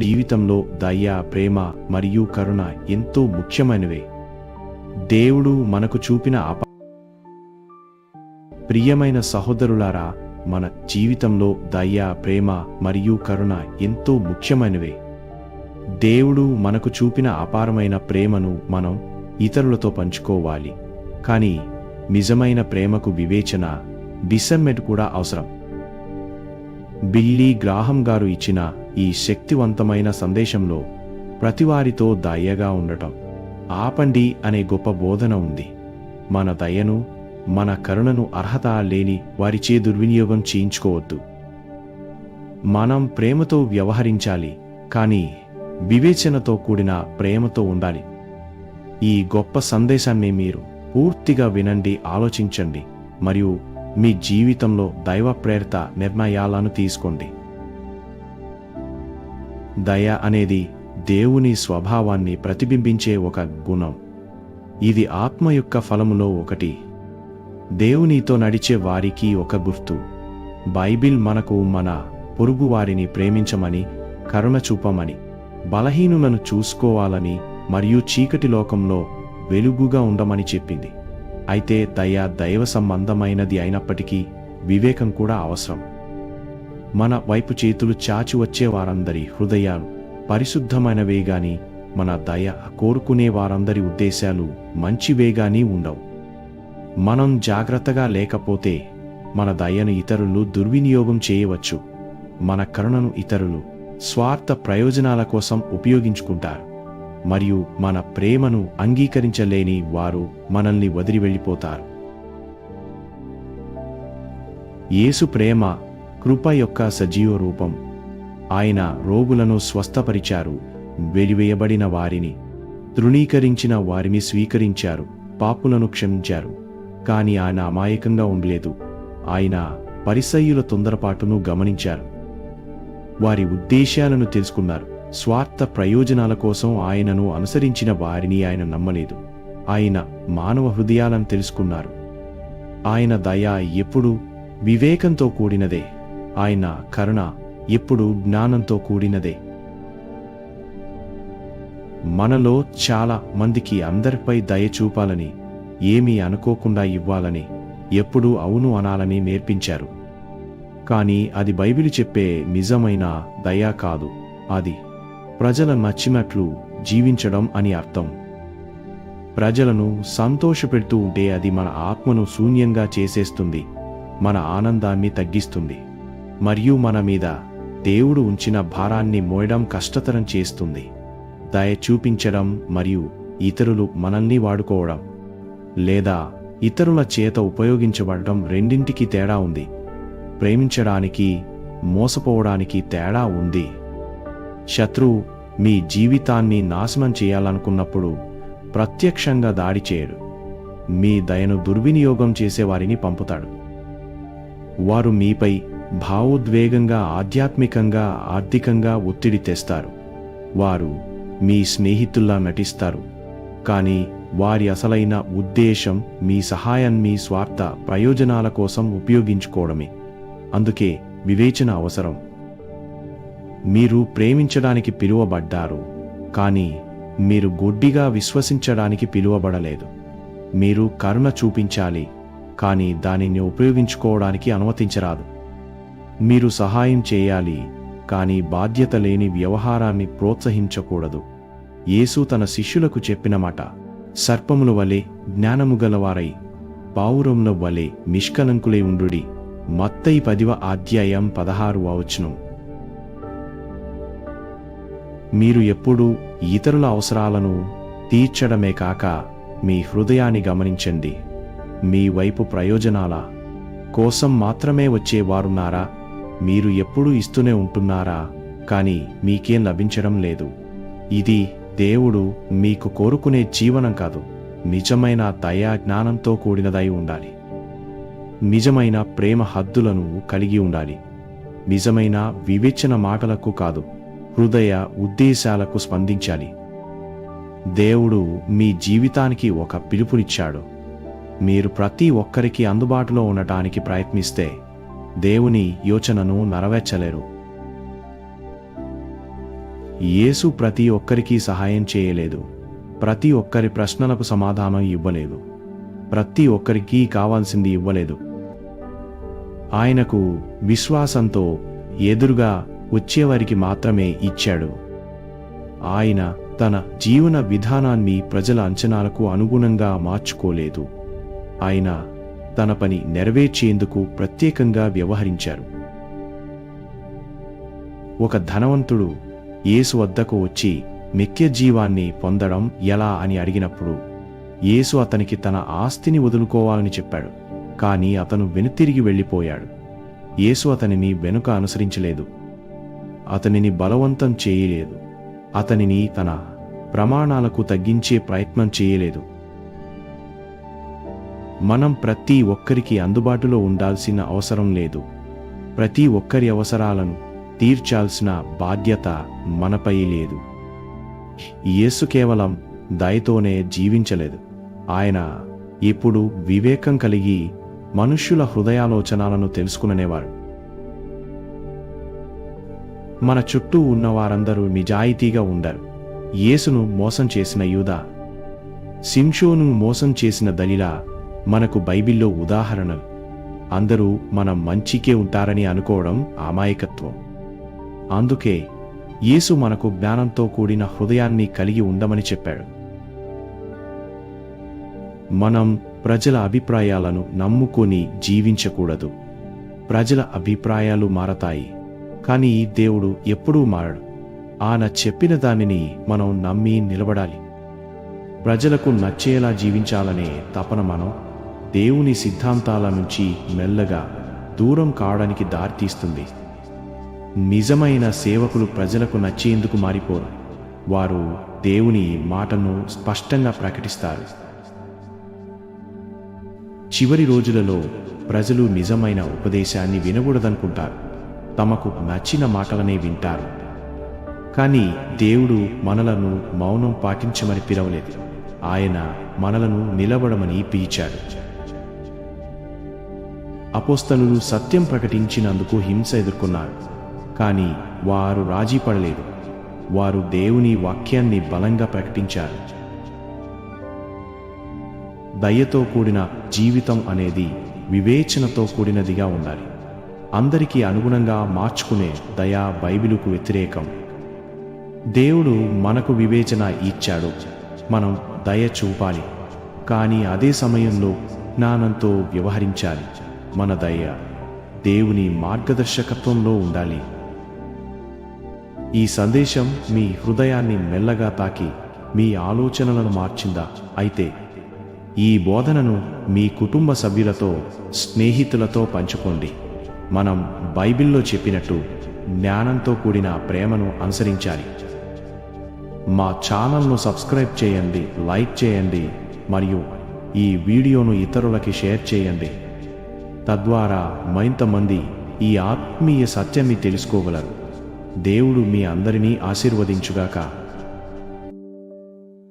జీవితంలో దయ ప్రేమ మరియు కరుణ ఎంతో ముఖ్యమైనవే. దేవుడు మనకు చూపిన అప ప్రియమైన సహోదరులారా మన జీవితంలో దయ ప్రేమ మరియు కరుణ ఎంతో ముఖ్యమైనవే. దేవుడు మనకు చూపిన అపారమైన ప్రేమను మనం ఇతరులతో పంచుకోవాలి. కానీ నిజమైన ప్రేమకు వివేచన డిసెమ్మెట్ కూడా అవసరం. బిల్లీ గ్రాహం గారు ఇచ్చిన ఈ శక్తివంతమైన సందేశంలో ప్రతివారితో దయగా ఉండటం. ఆపండి అనే గొప్ప బోధన ఉంది. మన దయను మన కరుణను అర్హత లేని వారిచే దుర్వినియోగం చేయించుకోవద్దు. మనం ప్రేమతో వ్యవహరించాలి కానీ వివేచనతో కూడిన ప్రేమతో ఉండాలి. ఈ గొప్ప సందేశాన్ని మీరు పూర్తిగా వినండి ఆలోచించండి మరియు మీ జీవితంలో దైవ ప్రేరిత నిర్ణయాలను తీసుకోండి. దయ అనేది దేవుని స్వభావాన్ని ప్రతిబింబించే ఒక గుణం. ఇది ఆత్మ యొక్క ఫలములో ఒకటి. దేవునితో నడిచే వారికి ఒక గుర్తు. బైబిల్ మనకు మన పొరుగువారిని ప్రేమించమని కరుణ చూపమని బలహీనులను చూసుకోవాలని మరియు చీకటి లోకంలో వెలుగుగా ఉండమని చెప్పింది. అయితే దయ దైవ సంబంధమైనది అయినప్పటికీ వివేకం కూడా అవసరం. మన వైపు చేతులు చాచి వచ్చే వారందరి హృదయాలు పరిశుద్ధమైనవే గాని మన దయ కోరుకునే వారందరి ఉద్దేశాలు మంచివేగాని ఉండవు. మనం జాగ్రత్తగా లేకపోతే మన దయను ఇతరులు దుర్వినియోగం చేయవచ్చు. మన కరుణను ఇతరులు స్వార్థ ప్రయోజనాల కోసం ఉపయోగించుకుంటారు. మరియు మన ప్రేమను అంగీకరించలేని వారు మనల్ని వదిలి వెళ్ళిపోతారు. యేసు ప్రేమ కృప యొక్క సజీవ రూపం. ఆయన రోగులను స్వస్థపరిచారు వెలివేయబడిన వారిని తృణీకరించిన వారిని స్వీకరించారు పాపులను క్షమించారు. కాని ఆయన అమాయకంగా ఉండలేదు. ఆయన పరిసయ్యుల తొందరపాటును గమనించారు. వారి ఉద్దేశాలను తెలుసుకున్నారు. స్వార్థ ప్రయోజనాల కోసం ఆయనను అనుసరించిన వారిని ఆయన నమ్మలేదు. ఆయన మానవ హృదయాలను తెలుసుకున్నారు. ఆయన దయ ఎప్పుడు వివేకంతో కూడినదే. ఆయన కరుణ ఎప్పుడు జ్ఞానంతో కూడినదే. మనలో చాలా మందికి అందరిపై దయ చూపాలని ఏమీ అనుకోకుండా ఇవ్వాలని ఎప్పుడూ అవును అనాలని నేర్పించారు. కానీ అది బైబిల్ చెప్పే నిజమైన దయ కాదు అది ప్రజల నచ్చినట్లు జీవించడం అని అర్థం. ప్రజలను సంతోషపెడుతూ ఉంటే అది మన ఆత్మను శూన్యంగా చేసేస్తుంది మన ఆనందాన్ని తగ్గిస్తుంది. మరియు మన మీద దేవుడు ఉంచిన భారాన్ని మోయడం కష్టతరం చేస్తుంది. దయ చూపించడం మరియు ఇతరులు మనల్ని వాడుకోవడం లేదా ఇతరుల చేత ఉపయోగించబడటం రెండింటికి తేడా ఉంది. ప్రేమించడానికి మోసపోవడానికి తేడా ఉంది. శత్రువు మీ జీవితాన్ని నాశనం చేయాలనుకున్నప్పుడు ప్రత్యక్షంగా దాడి చేయడు. మీ దయను దుర్వినియోగం చేసేవారిని పంపుతాడు. వారు మీపై భావోద్వేగంగా ఆధ్యాత్మికంగా ఆర్థికంగా ఒత్తిడి తెస్తారు. వారు మీ స్నేహితుల్లా నటిస్తారు. కానీ వారి అసలైన ఉద్దేశం మీ సహాయం మీ స్వార్థ ప్రయోజనాల కోసం ఉపయోగించుకోవడమే. అందుకే వివేచన అవసరం. మీరు ప్రేమించడానికి పిలువబడ్డారు కానీ మీరు గుడ్డిగా విశ్వసించడానికి పిలువబడలేదు. మీరు కరుణ చూపించాలి కానీ దానిని ఉపయోగించుకోవడానికి అనుమతించరాదు. మీరు సహాయం చేయాలి కానీ బాధ్యత లేని వ్యవహారాన్ని ప్రోత్సహించకూడదు. యేసు తన శిష్యులకు చెప్పిన మాట సర్పముల వలె జ్ఞానము గలవారై పావురముల వలె నిష్కలంకులై ఉండుడి. మత్తయి పదివ అధ్యాయం పదహారు అవచ్చును మీరు ఎప్పుడూ ఇతరుల అవసరాలను తీర్చడమే కాక మీ హృదయాన్ని గమనించండి. మీ వైపు ప్రయోజనాల కోసం మాత్రమే వచ్చేవారున్నారా? మీరు ఎప్పుడూ ఇస్తూనే ఉంటున్నారా? కానీ మీకేం లభించడం లేదు. ఇది దేవుడు మీకు కోరుకునే జీవనం కాదు. నిజమైన దయా జ్ఞానంతో కూడినదై ఉండాలి. నిజమైన ప్రేమ హద్దులను కలిగి ఉండాలి. నిజమైన వివేచన మాటలకు కాదు హృదయ ఉద్దేశాలకు స్పందించాలి. దేవుడు మీ జీవితానికి ఒక పిలుపునిచ్చాడు. మీరు ప్రతి ఒక్కరికి అందుబాటులో ఉండటానికి ప్రయత్నిస్తే దేవుని యోచనను నెరవేర్చలేరు. యేసు ప్రతి ఒక్కరికి సహాయం చేయలేదు. ప్రతి ఒక్కరి ప్రశ్నలకు సమాధానం ఇవ్వలేదు. ప్రతి ఒక్కరికి కావాల్సింది ఇవ్వలేదు. ఆయనకు విశ్వాసంతో ఎదురుగా వచ్చేవారికి మాత్రమే ఇచ్చాడు. ఆయన తన జీవన విధానాన్ని ప్రజల అంచనాలకు అనుగుణంగా మార్చుకోలేదు. ఆయన తన పని నెరవేర్చేందుకు ప్రత్యేకంగా వ్యవహరించారు. ఒక ధనవంతుడు యేసు వద్దకు వచ్చి మిక్య జీవాన్ని పొందడం ఎలా అని అడిగినప్పుడు యేసు అతనికి తన ఆస్తిని వదులుకోవాలని చెప్పాడు. కానీ అతను వెనుతిరిగి వెళ్ళిపోయాడు. యేసు అతనిని వెనుక అనుసరించలేదు. అతనిని బలవంతం చేయలేదు. అతనిని తన ప్రమాణాలకు తగ్గించే ప్రయత్నం చేయలేదు. మనం ప్రతి ఒక్కరికి అందుబాటులో ఉండాల్సిన అవసరం లేదు. ప్రతి ఒక్కరి అవసరాలను తీర్చాల్సిన బాధ్యత మనపై లేదు. యేసు కేవలం దయతోనే జీవించలేదు. ఆయన ఇప్పుడు వివేకం కలిగి మనుష్యుల హృదయాలోచనాలను తెలుసుకునేవారు మన చుట్టూ ఉన్న వారందరూ నిజాయితీగా ఉండరు. యేసును మోసం చేసిన యూదా సింషోను మోసం చేసిన దలిలా మనకు బైబిల్లో ఉదాహరణలు. అందరూ మనం మంచికే ఉంటారని అనుకోవడం అమాయకత్వం. అందుకే యేసు మనకు జ్ఞానంతో కూడిన హృదయాన్ని కలిగి ఉండమని చెప్పాడు. మనం ప్రజల అభిప్రాయాలను నమ్ముకొని జీవించకూడదు. ప్రజల అభిప్రాయాలు మారతాయి. కానీ దేవుడు ఎప్పుడూ మారడు. ఆయన చెప్పిన దానిని మనం నమ్మి నిలబడాలి. ప్రజలకు నచ్చేలా జీవించాలనే తపన మనం దేవుని సిద్ధాంతాల నుంచి మెల్లగా దూరం కావడానికి దారితీస్తుంది నిజమైన సేవకులు ప్రజలకు నచ్చేందుకు మారిపోరు. వారు దేవుని మాటను స్పష్టంగా ప్రకటిస్తారు. చివరి రోజులలో ప్రజలు నిజమైన ఉపదేశాన్ని వినకూడదనుకుంటారు. తమకు నచ్చిన మాటలనే వింటారు. కానీ దేవుడు మనలను మౌనం పాటించమని పిలవలేదు. ఆయన మనలను నిలబడమని పిలిచాడు. అపోస్తలులు సత్యం ప్రకటించినందుకు హింస ఎదుర్కొన్నారు. కానీ వారు రాజీ పడలేదు. వారు దేవుని వాక్యాన్ని బలంగా ప్రకటించారు. దయతో కూడిన జీవితం అనేది వివేచనతో కూడినదిగా ఉండాలి. అందరికీ అనుగుణంగా మార్చుకునే దయ బైబిలుకు వ్యతిరేకం. దేవుడు మనకు వివేచన ఇచ్చాడు. మనం దయ చూపాలి. కానీ అదే సమయంలో జ్ఞానంతో వ్యవహరించాలి. మన దయ దేవుని మార్గదర్శకత్వంలో ఉండాలి. ఈ సందేశం మీ హృదయాన్ని మెల్లగా తాకి మీ ఆలోచనలను మార్చిందా? అయితే ఈ బోధనను మీ కుటుంబ సభ్యులతో స్నేహితులతో పంచుకోండి. మనం బైబిల్లో చెప్పినట్టు జ్ఞానంతో కూడిన ప్రేమను అనుసరించాలి. మా ఛానల్ను సబ్స్క్రైబ్ చేయండి లైక్ చేయండి మరియు ఈ వీడియోను ఇతరులకి షేర్ చేయండి. తద్వారా మరింతమంది ఈ ఆత్మీయ సత్యాన్ని తెలుసుకోగలరు. దేవుడు మీ అందరినీ ఆశీర్వదించుగాక.